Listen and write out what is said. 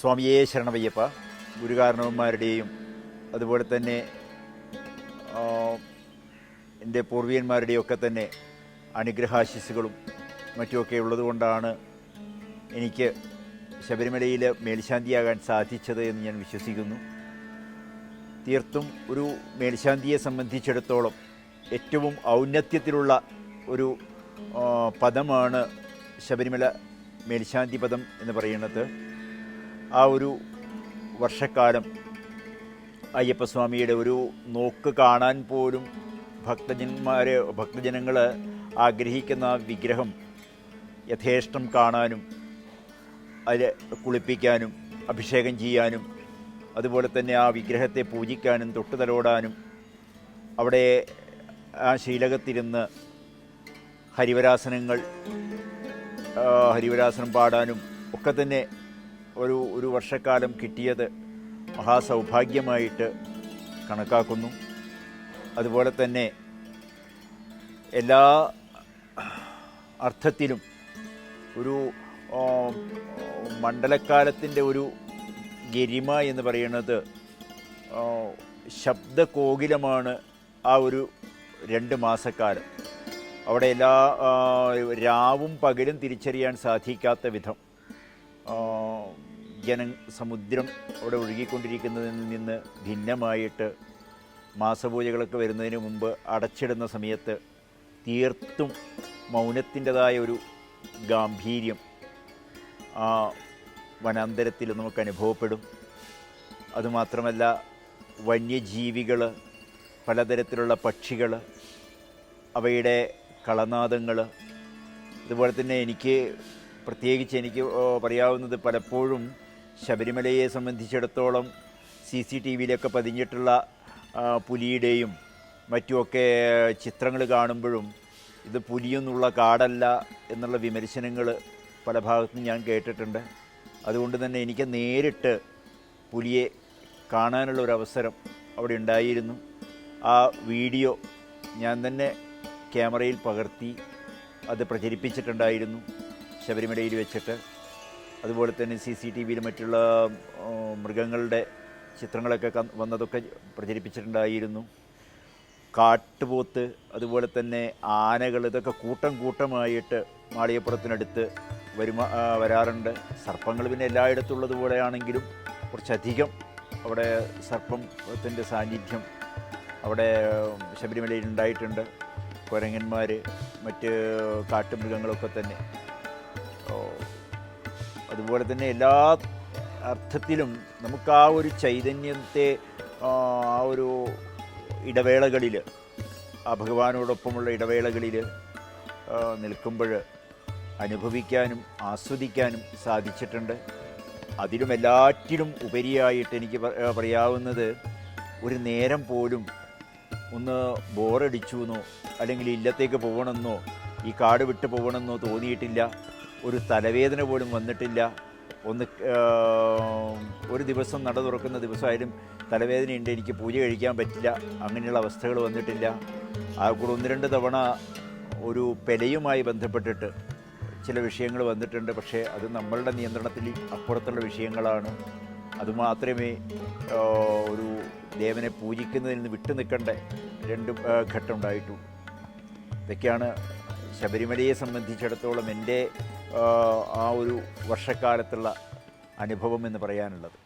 സ്വാമിയേ ശരണമയ്യപ്പ ഗുരുകാരണവന്മാരുടെയും അതുപോലെ തന്നെ എന്റെ പൂർവീയന്മാരുടെയും ഒക്കെ തന്നെ അനുഗ്രഹാശിസുകളും മറ്റുമൊക്കെ ഉള്ളതുകൊണ്ടാണ് എനിക്ക് ശബരിമലയിൽ മേൽശാന്തിയാകാൻ സാധിച്ചത് എന്ന് ഞാൻ വിശ്വസിക്കുന്നു. തീർത്തും ഒരു മേൽശാന്തിയെ സംബന്ധിച്ചിടത്തോളം ഏറ്റവും ഔന്നത്യത്തിലുള്ള ഒരു പദമാണ് ശബരിമല മേൽശാന്തി പദം എന്ന് പറയുന്നത്. ആ ഒരു വർഷക്കാലം അയ്യപ്പസ്വാമിയുടെ ഒരു നോക്ക് കാണാൻ പോലും ഭക്തജന്മാരെ ഭക്തജനങ്ങൾ ആഗ്രഹിക്കുന്ന വിഗ്രഹം യഥേഷ്ടം കാണാനും അതിൽ കുളിപ്പിക്കാനും അഭിഷേകം ചെയ്യാനും അതുപോലെ തന്നെ ആ വിഗ്രഹത്തെ പൂജിക്കാനും തൊട്ടുതലോടാനും അവിടെ ആ ശീലകത്തിരുന്ന് ഹരിവരാസനങ്ങൾ ഹരിവരാസനം പാടാനും ഒക്കെ തന്നെ ഒരു ഒരു വർഷക്കാലം കിട്ടിയത് മഹാസൗഭാഗ്യമായിട്ട് കണക്കാക്കുന്നു. അതുപോലെ തന്നെ എല്ലാ അർത്ഥത്തിലും ഒരു മണ്ഡലക്കാലത്തിന്റെ ഒരു ഗരിമ എന്ന് പറയുന്നത് ശബ്ദകോകിലമാണ് ആ ഒരു രണ്ട് മാസക്കാലം. അവിടെ എല്ലാ രാവും പകലും തിരിച്ചറിയാൻ സാധിക്കാത്ത വിധം ജന സമുദ്രം അവിടെ ഒഴുകിക്കൊണ്ടിരിക്കുന്നതിൽ നിന്ന് ഭിന്നമായിട്ട് മാസപൂജകളൊക്കെ വരുന്നതിന് മുമ്പ് അടച്ചിടുന്ന സമയത്ത് തീർത്തും മൗനത്തിന്റെതായ ഒരു ഗാംഭീര്യം ആ വനാന്തരത്തിൽ നമുക്ക് അനുഭവപ്പെടും. അതുമാത്രമല്ല വന്യജീവികൾ പലതരത്തിലുള്ള പക്ഷികൾ അവയുടെ കളനാദങ്ങൾ അതുപോലെ തന്നെ എനിക്ക് പ്രത്യേകിച്ച് എനിക്ക് പറയാവുന്നത് പലപ്പോഴും ശബരിമലയെ സംബന്ധിച്ചിടത്തോളം സി സി ടി വിയിലൊക്കെ പതിഞ്ഞിട്ടുള്ള പുലിയുടെയും മറ്റുമൊക്കെ ചിത്രങ്ങൾ കാണുമ്പോഴും ഇത് പുലിയൊന്നുള്ള കാടല്ല എന്നുള്ള വിമർശനങ്ങൾ പല ഭാഗത്തും ഞാൻ കേട്ടിട്ടുണ്ട്. അതുകൊണ്ട് തന്നെ എനിക്ക് നേരിട്ട് പുലിയെ കാണാനുള്ള ഒരു അവസരം അവിടെ ഉണ്ടായിരുന്നു. ആ വീഡിയോ ഞാൻ തന്നെ ക്യാമറയിൽ പകർത്തി അത് പ്രചരിപ്പിച്ചിട്ടുണ്ടായിരുന്നു ശബരിമലയിൽ വെച്ചിട്ട്. അതുപോലെ തന്നെ സി സി ടി വിയിൽ മറ്റുള്ള മൃഗങ്ങളുടെ ചിത്രങ്ങളൊക്കെ വന്നതൊക്കെ പ്രചരിപ്പിച്ചിട്ടുണ്ടായിരുന്നു. കാട്ടുപോത്ത് അതുപോലെ തന്നെ ആനകൾ ഇതൊക്കെ കൂട്ടം കൂട്ടമായിട്ട് മാളികപ്പുറത്തിനടുത്ത് വരുമാ വരാറുണ്ട്. സർപ്പങ്ങൾ പിന്നെ എല്ലായിടത്തും ഉള്ളതുപോലെയാണെങ്കിലും കുറച്ചധികം അവിടെ സർപ്പത്തിന്റെ സാന്നിധ്യം അവിടെ ശബരിമലയിൽ ഉണ്ടായിട്ടുണ്ട്. കുരങ്ങന്മാർ മറ്റ് കാട്ടുമൃഗങ്ങളൊക്കെ തന്നെ. അതുപോലെ തന്നെ എല്ലാ അർത്ഥത്തിലും നമുക്ക് ആ ഒരു ചൈതന്യത്തെ ആ ഒരു ഇടവേളകളിൽ ആ ഭഗവാനോടൊപ്പമുള്ള ഇടവേളകളിൽ നിൽക്കുമ്പോൾ അനുഭവിക്കാനും ആസ്വദിക്കാനും സാധിച്ചിട്ടുണ്ട്. അതിലും എല്ലാറ്റിലും ഉപരിയായിട്ട് എനിക്ക് പറയാവുന്നത് ഒരു നേരം പോലും ഒന്ന് ബോറടിച്ചു എന്നോ അല്ലെങ്കിൽ ഇല്ലത്തേക്ക് പോകണമെന്നോ ഈ കാട് വിട്ട് പോകണമെന്നോ തോന്നിയിട്ടില്ല. ഒരു തലവേദന പോലും വന്നിട്ടില്ല. ഒന്ന് ഒരു ദിവസം നട തുറക്കുന്ന ദിവസമായാലും തലവേദനയുണ്ട് എനിക്ക് പൂജ കഴിക്കാൻ പറ്റില്ല അങ്ങനെയുള്ള അവസ്ഥകൾ വന്നിട്ടില്ല. ആ കൂടെ ഒന്ന് രണ്ട് തവണ ഒരു പെലയുമായി ബന്ധപ്പെട്ടിട്ട് ചില വിഷയങ്ങൾ വന്നിട്ടുണ്ട്. പക്ഷേ അത് നമ്മളുടെ നിയന്ത്രണത്തിൽ അപ്പുറത്തുള്ള വിഷയങ്ങളാണ്. അതുമാത്രമേ ഒരു ദേവനെ പൂജിക്കുന്നതിൽ നിന്ന് വിട്ടു നിൽക്കേണ്ട രണ്ട് ഘട്ടം ഉണ്ടായിട്ടുള്ളൂ ഇതൊക്കെയാണ് ശബരിമലയെ സംബന്ധിച്ചിടത്തോളം എന്റെ ആ ഒരു വർഷക്കാലത്തുള്ള അനുഭവം എന്ന് പറയാനുള്ളത്.